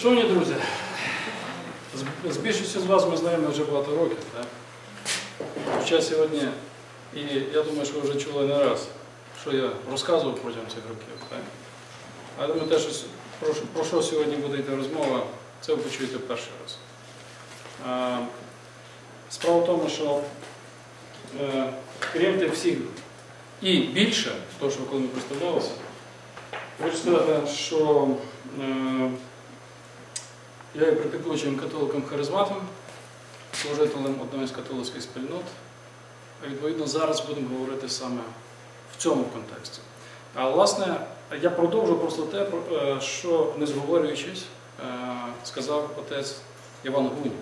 Шановні друзі, з- більшістю з вас ми знаємо вже багато років. Хоча сьогодні, і я думаю, що ви вже чули не раз, що я розказував протягом цих років. Так? А думаю, те, про, що- сьогодні буде йти розмова, це ви почуєте перший раз. Справа в тому, що е, крім тих всіх і більше, того, що коли ми представлялися, хочу сказати, що е, я є практикуючим католиком-харизматом, служителем одної з католицьких спільнот. Відповідно зараз будемо говорити саме в цьому контексті. А власне, я продовжу просто те, е, що не зговорюючись, е, сказав отець Іван Гунь.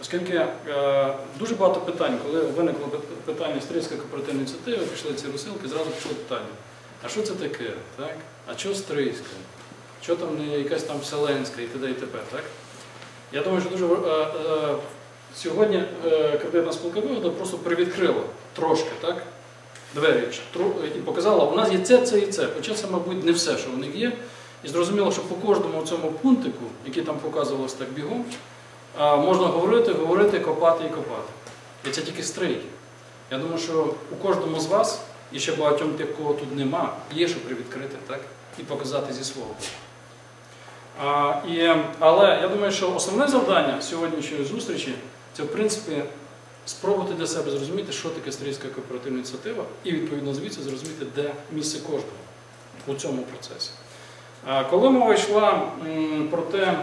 Оскільки е, дуже багато питань, коли виникло питання стрільської кооперативної ініціативи, пішли ці розсилки, зразу пішло питання. А що це таке? Так? А що стрийське? Що там не якась там вселенська і т.д. і т.п. Я думаю, що дуже е, е, сьогодні е, кредитна спілка вигода просто привідкрила трошки двері і показала, у нас є це, це і це. Хоча це, мабуть, не все, що в них є. І зрозуміло, що по кожному цьому пунктику, який там показувалось так бігом, можна говорити, говорити, копати і копати. І це тільки стрийки. Я думаю, що у кожному з вас, і ще багатьом тих, кого тут нема, є що привідкрити? І показати зі свого боку. І, але я думаю, що основне завдання сьогоднішньої зустрічі це, в принципі, спробувати для себе зрозуміти, що таке стрільська кооперативна ініціатива, і відповідно звідси зрозуміти, де місце кожного у цьому процесі. Коли мова йшла про те,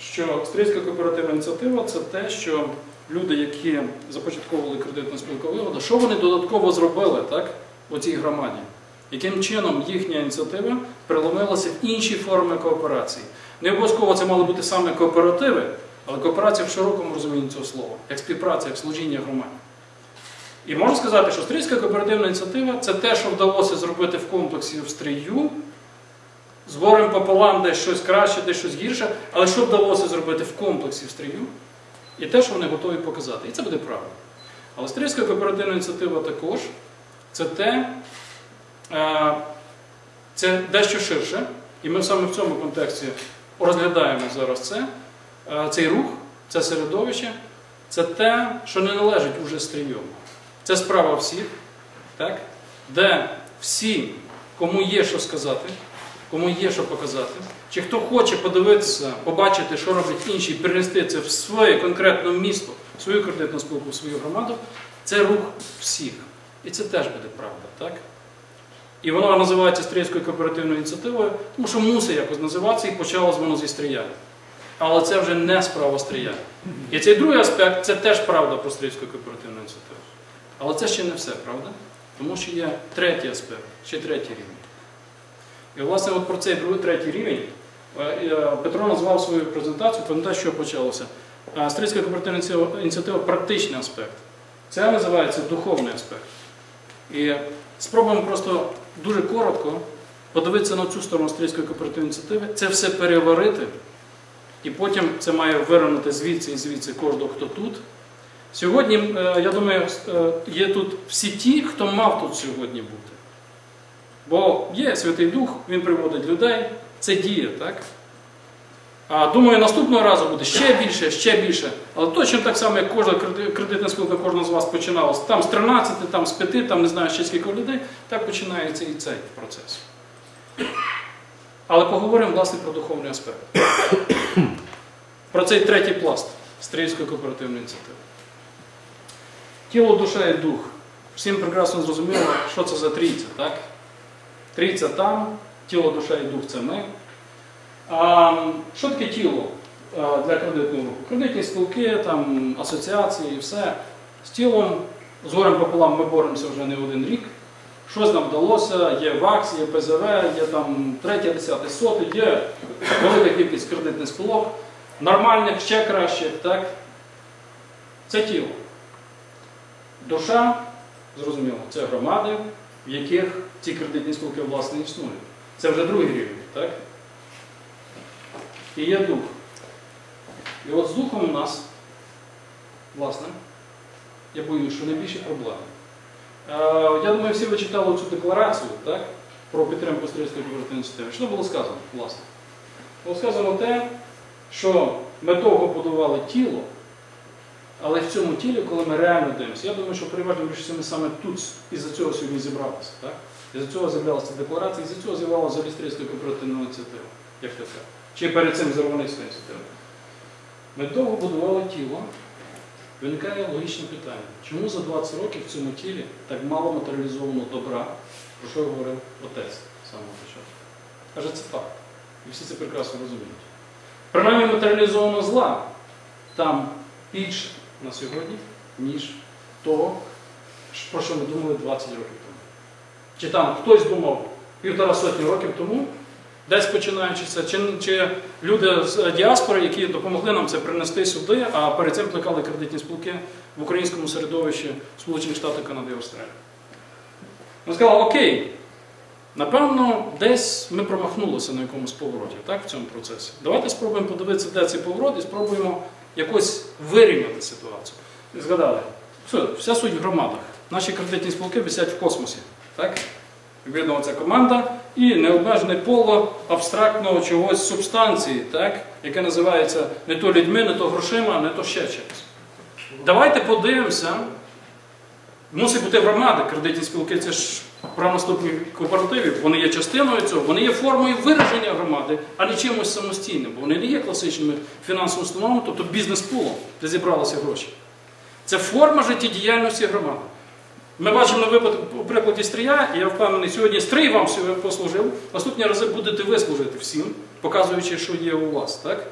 що стрільська кооперативна ініціатива це те, що люди, які започатковували кредитну спілку вигода, що вони додатково зробили так, у цій громаді? Яким чином їхня ініціатива переломилася в інші форми кооперації? Не обов'язково це мали бути саме кооперативи, але кооперація в широкому розумінні цього слова, як співпраця, як служіння громаді. І можна сказати, що стрільська кооперативна ініціатива це те, що вдалося зробити в комплексі в стрію, з горем пополам десь щось краще, десь щось гірше, але що вдалося зробити в комплексі в стрію, і те, що вони готові показати. І це буде правильно. Але стрільська кооперативна ініціатива також це те, е, це дещо ширше, і ми саме в цьому контексті розглядаємо зараз це. Е, Цей рух, це середовище, це те, що не належить уже стрійом. Це справа всіх, так? де всі, кому є що сказати, кому є що показати, чи хто хоче подивитися, побачити, що роблять інші, і перенести це в своє конкретне місто, в свою кредитну спілку, в свою громаду, це рух всіх. І це теж буде правда, так? І воно називається стрільською кооперативною ініціативою, тому що мусить якось називатися і почалось воно зі стрія. Але це вже не справа стрія. І цей другий аспект це теж правда про стрільську кооперативну ініціативу. Але це ще не все, правда? Тому що є третій аспект, ще третій рівень. І власне от про цей другий третій рівень е, е, Петро назвав свою презентацію, пам'ятаю, що почалося. Е, Стрільська кооперативна ініціатива практичний аспект. Це називається духовний аспект. І спробуємо просто дуже коротко подивитися на цю сторону австрійської кооперативної ініціативи, це все переварити, і потім це має виринути звідси і звідси кожного, хто тут. Сьогодні, е, я думаю, е, є тут всі ті, хто мав тут сьогодні бути. Бо є Святий Дух, він приводить людей, це діє, так? Думаю, наступного разу буде ще більше, ще більше. Але точно так само, як кожна кредитна спілка кожного з вас починалась. Там з 13, там з 5, там не знаю ще скільки людей, так починається і цей процес. Але поговоримо, власне, про духовний аспект. Про цей третій пласт стрільської кооперативної ініціативи. Тіло, душа і дух. Всім прекрасно зрозуміло, що це за трійця, так? Трійця там, тіло, душа і дух це ми. Що таке тіло для кредитного руху? Кредитні спілки, там, асоціації все. З тілом, з горем пополам ми боремося вже не один рік. Щось нам вдалося, є ВАКС, є ПЗВ, є там третє, десяте, соте, є велика кількість кредитних спілок, нормальних, ще кращих, так? Це тіло. Душа, зрозуміло, це громади, в яких ці кредитні спілки власне існують. Це вже другий рівень, так? І є дух. І от з духом у нас, власне, я боюсь, що найбільші проблеми. Е, Я думаю, всі ви читали цю декларацію так, про підтримку стрільської кооперативної системи. Що було сказано, власне? Було сказано те, що ми довго будували тіло, але в цьому тілі, коли ми реально дивимося, я думаю, що переважно більшість ми саме тут із-за цього сьогодні зібралися. Так? Із-за цього з'являлася декларація, із-за цього з'явилася Залістрійська кооперативна ініціатива, як така. Чи перед цим Зарваницька ініціатива. Ми довго будували тіло, виникає логічне питання. Чому за 20 років в цьому тілі так мало матеріалізовано добра, про що говорив отець з самого початку? Каже, це факт. І всі це прекрасно розуміють. Принаймні матеріалізовано зла там більше на сьогодні, ніж того, про що ми думали 20 років тому. Чи там хтось думав півтора сотні років тому, десь починаючи це, чи, чи люди з діаспори, які допомогли нам це принести сюди, а перед цим плекали кредитні спілки в українському середовищі Сполучених Штатів, Канади і Австралії. Ми сказали, окей, напевно, десь ми промахнулися на якомусь повороті так, в цьому процесі. Давайте спробуємо подивитися, де цей поворот, і спробуємо якось вирівняти ситуацію. І згадали, все, вся суть в громадах. Наші кредитні спілки висять в космосі. Так? Відповідно, ця команда і необмежене поло абстрактного чогось субстанції, так? яке називається не то людьми, не то грошима, не то ще чимось. Давайте подивимося. Мусить бути громади, кредитні спілки це ж правонаступні кооперативів, вони є частиною цього, вони є формою вираження громади, а не чимось самостійним, бо вони не є класичними фінансовими установами, тобто бізнес-пулом, де зібралися гроші. Це форма життєдіяльності громади. Ми бачимо на випадку у прикладі стрія, і я впевнений, сьогодні стрій вам послужив, наступні рази будете ви служити всім, показуючи, що є у вас. Так?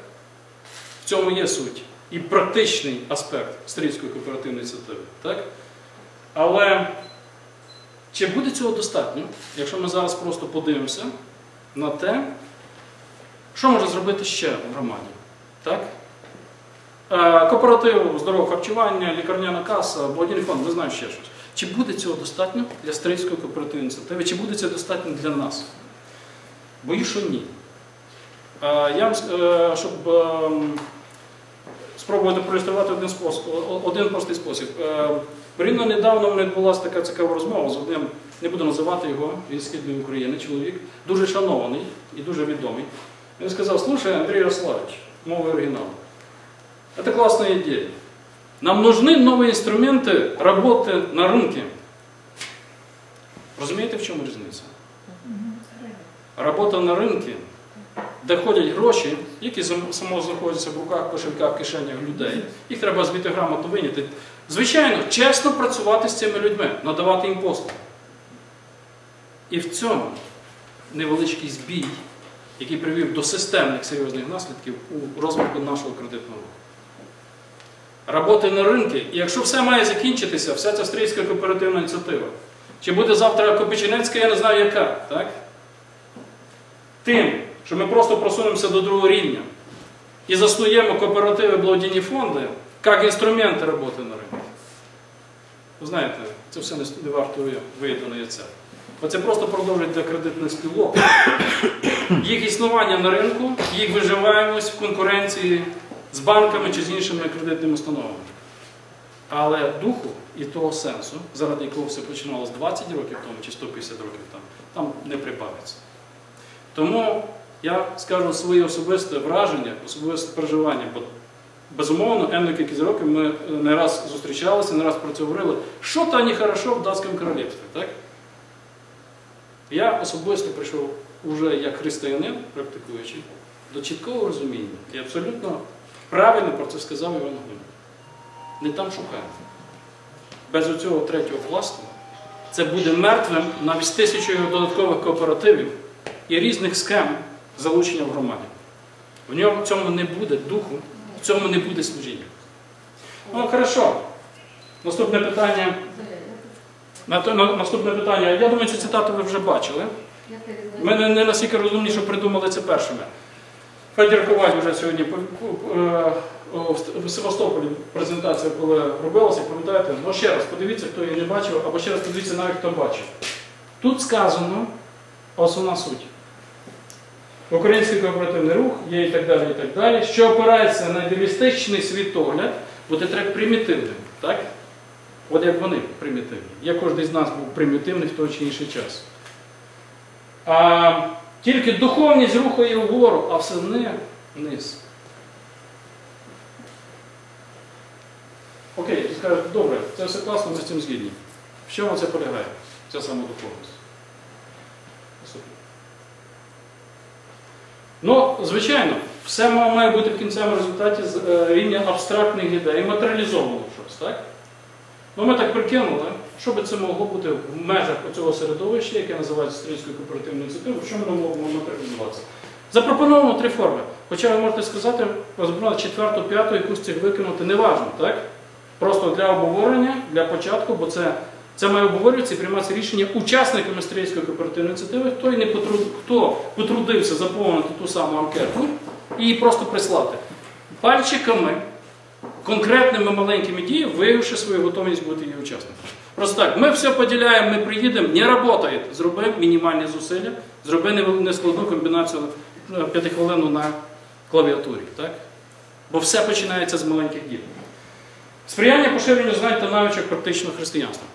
В цьому є суть. І практичний аспект стрільської кооперативної ініціативи. Так? Але чи буде цього достатньо, якщо ми зараз просто подивимося на те, що може зробити ще в громаді? Так? Е, Кооператив здорового харчування, лікарняна каса, благодійний фонд, ви знаєте ще щось. Чи буде цього достатньо для Стрийської кооперативної ініціативи, чи буде це достатньо для нас? Боюсь, що ні. Я, е, щоб ем, спробувати проілюструвати один, один простий спосіб. Е, Порівняно недавно мене відбулася така цікава розмова з одним, не буду називати його, він Східної України, чоловік, дуже шанований і дуже відомий. Він сказав, слушай, Андрій Ярославович, мовою оригіналу, это классная идея. Нам нужны новые инструменты работы на рынке. Розумієте, в чому різниця? Робота на ринку, де ходять гроші, які зам- само знаходяться в руках, кошельках, кишенях людей. Їх треба звідти грамотно виняти. Звичайно, чесно працювати з цими людьми, надавати їм послуги. І в цьому невеличкий збій, який привів до системних серйозних наслідків у розвитку нашого кредитного руху. Роботи на ринку, і якщо все має закінчитися, вся ця стрійська кооперативна ініціатива, чи буде завтра Копичинецька, я не знаю яка, так? Тим, що ми просто просунемося до другого рівня і заснуємо кооперативи благодійні фонди як інструменти роботи на ринку. Ви знаєте, це все не, вартує виїду на яйця. Оце просто продовжить для кредитних спілок. Їх існування на ринку, їх виживаємось в конкуренції з банками чи з іншими кредитними установами. Але духу і того сенсу, заради якого все починалося 20 років тому чи 150 років тому, там не прибавиться. Тому я скажу своє особисте враження, особисте переживання, бо безумовно, енну кількість років ми не раз зустрічалися, не раз про це говорили, що то не хорошо в датському королівстві. Так? Я особисто прийшов уже як християнин, практикуючий, до чіткого розуміння і абсолютно правильно про це сказав Іван Гунь. Не там шукаємо. Без оцього третього пласту це буде мертвим навіть з тисячою додаткових кооперативів і різних схем залучення в громаді. В ньому в цьому не буде духу, в цьому не буде служіння. Ну, хорошо. Наступне питання. На- на- Наступне питання. Я думаю, цю цитату ви вже бачили. Ми не настільки розумні, що придумали це першими. Федір вже сьогодні е, в Севастополі презентація, коли робилася, пам'ятаєте, ну ще раз подивіться, хто її не бачив, або ще раз подивіться навіть хто бачив. Тут сказано основна суть. Український кооперативний рух є і так далі, і так далі, що опирається на ідеалістичний світогляд, буде трек примітивним. Так? От як вони примітивні. Я кожен з нас був примітивний в той чи інший час. А Тільки духовність рухає вгору, а все не вниз. Окей, ти скажеш, добре, це все класно, ми з цим згідні. В чому це полягає? Ця сама духовність. Супер. Ну, звичайно, все має бути в кінцевому результаті з е, рівня абстрактних ідей, матеріалізовано щось, так? Ну, ми так прикинули, що би це могло бути в межах цього середовища, яке називається Стрільською кооперативною ініціативою, що ми можемо матеріалізуватися. Запропоновано три форми. Хоча ви можете сказати, розбирати четверту, п'яту, якусь цих викинути, не важно, так? Просто для обговорення, для початку, бо це, це має обговорюватися і прийматися рішення учасниками Стрільської кооперативної ініціативи, хто, не потруд, хто потрудився заповнити ту саму анкету і її просто прислати. Пальчиками конкретними маленькими діями, виявивши свою готовність бути її учасником. Просто так, ми все поділяємо, ми приїдемо, не працює. Зроби мінімальні зусилля, зроби нескладну комбінацію е, п'ятихвилинну на клавіатурі. Так? Бо все починається з маленьких дій. Сприяння поширенню знань та навичок практичного християнства.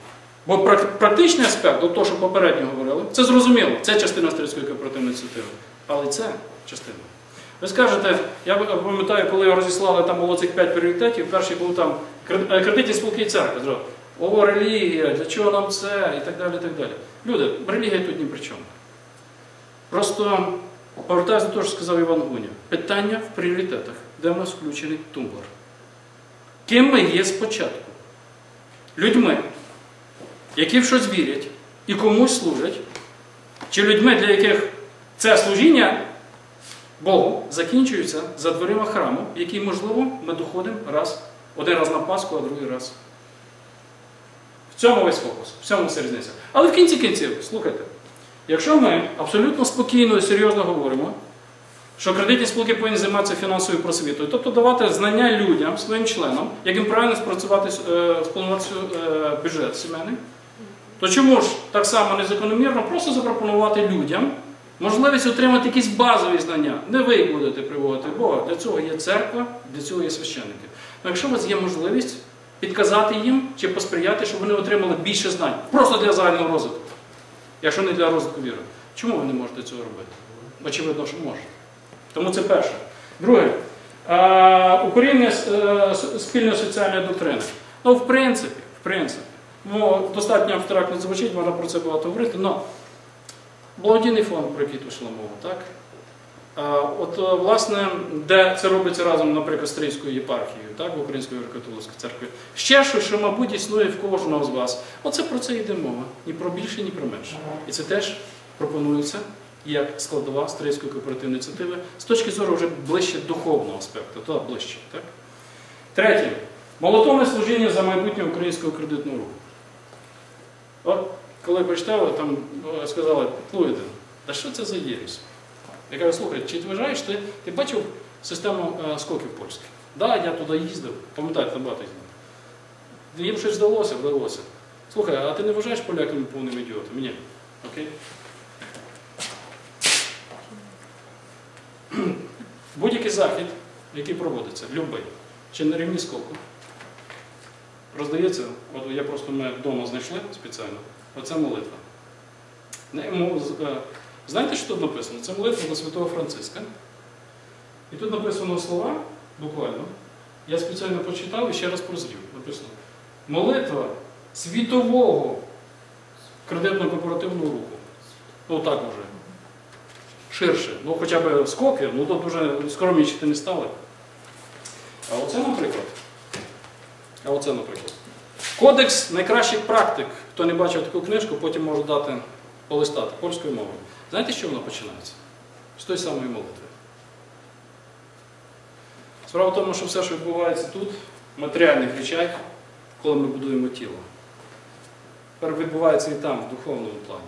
Бо практичний аспект, до того, що попередньо говорили, це зрозуміло, це частина стрільської кооперативної ініціативи. Але це частина. Ви скажете, я пам'ятаю, коли розіслали там було цих п'ять пріоритетів, перший був там е, кредитні спілки і церкви. О, релігія, для чого нам це? І так далі. і так далі. Люди, релігія тут ні при чому. Просто повертаюся до того, що сказав Іван Гуня. Питання в пріоритетах, де в нас включений тумблер. Ким ми є спочатку? Людьми, які в щось вірять і комусь служать, чи людьми, для яких це служіння Богу закінчується за дверима храму, який, можливо, ми доходимо раз, один раз на Пасху, а другий раз. В цьому весь фокус, в цьому вся різниця. Але в кінці кінців, слухайте, якщо ми абсолютно спокійно і серйозно говоримо, що кредитні спілки повинні займатися фінансовою просвітою, тобто давати знання людям, своїм членам, як їм правильно спрацювати, е, спланувати е, бюджет сімейний, то чому ж так само незакономірно просто запропонувати людям можливість отримати якісь базові знання? Не ви їх будете приводити Бога. Для цього є церква, для цього є священники. Ну, якщо у вас є можливість підказати їм чи посприяти, щоб вони отримали більше знань, просто для загального розвитку, якщо не для розвитку віри, чому ви не можете цього робити? Очевидно, що можете. Тому це перше. Друге, укорінення е, спільної соціальної доктрини. Ну, в принципі, в принципі, ну, достатньо абстрактно звучить, можна про це багато говорити, але благодійний фонд, про який йшла мова, так? От, е, власне, де це робиться разом, наприклад, з Стрийською єпархією, так, в Української католицької церкві. Ще щось, що, мабуть, існує в кожного з вас. Оце про це йде мова. Ні про більше, ні про менше. І це теж пропонується як складова Стрийської кооперативної ініціативи з точки зору вже ближче духовного аспекту, то ближче. Так? Третє. Молотовне служіння за майбутнє українського кредитного руху. От, коли прочитали, там е, сказали, Луїде, та що це за єрість? Я кажу, слухай, чи ти вважаєш, ти, ти бачив систему е, скоків польських? Так, да, я туди їздив, пам'ятаєте, там багато їздив. Їм щось вдалося, вдалося. Слухай, а ти не вважаєш поляками повними ідіотами? Ні. Окей? Будь-який захід, який проводиться, любий, чи на рівні скоку, роздається, от я просто ми вдома знайшли спеціально, оце молитва. Знаєте, що тут написано? Це молитва до Святого Франциска. І тут написано слова, буквально. Я спеціально почитав і ще раз прозрів. Написано. Молитва світового кредитно-корпоративного руху. Ну так уже. Ширше. Ну хоча б скоки, ну то дуже скромнічити не стали. А оце, наприклад. А оце, наприклад. Кодекс найкращих практик. Хто не бачив таку книжку, потім може дати полистати польською мовою. Знаєте, чого воно починається? З тої самої молитви. Справа в тому, що все, що відбувається тут, в матеріальних речах, коли ми будуємо тіло, відбувається і там, в духовному плані.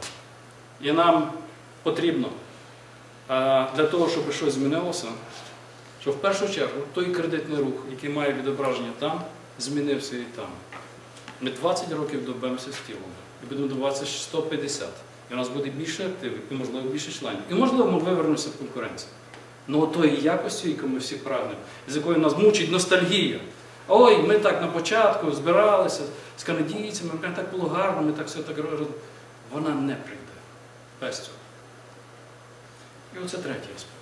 І нам потрібно для того, щоб щось змінилося, щоб в першу чергу той кредитний рух, який має відображення там, змінився і там. Ми 20 років добемося з тілом, і будемо добиватися 150. І у нас буде більше активів, і можливо більше членів. І можливо ми вивернемося в конкуренцію. Ну тої якості, яку ми всі прагнемо, з якою нас мучить ностальгія. Ой, ми так на початку збиралися з канадійцями, так було гарно, ми так все так робили. Вона не прийде без цього. І оце третій аспект.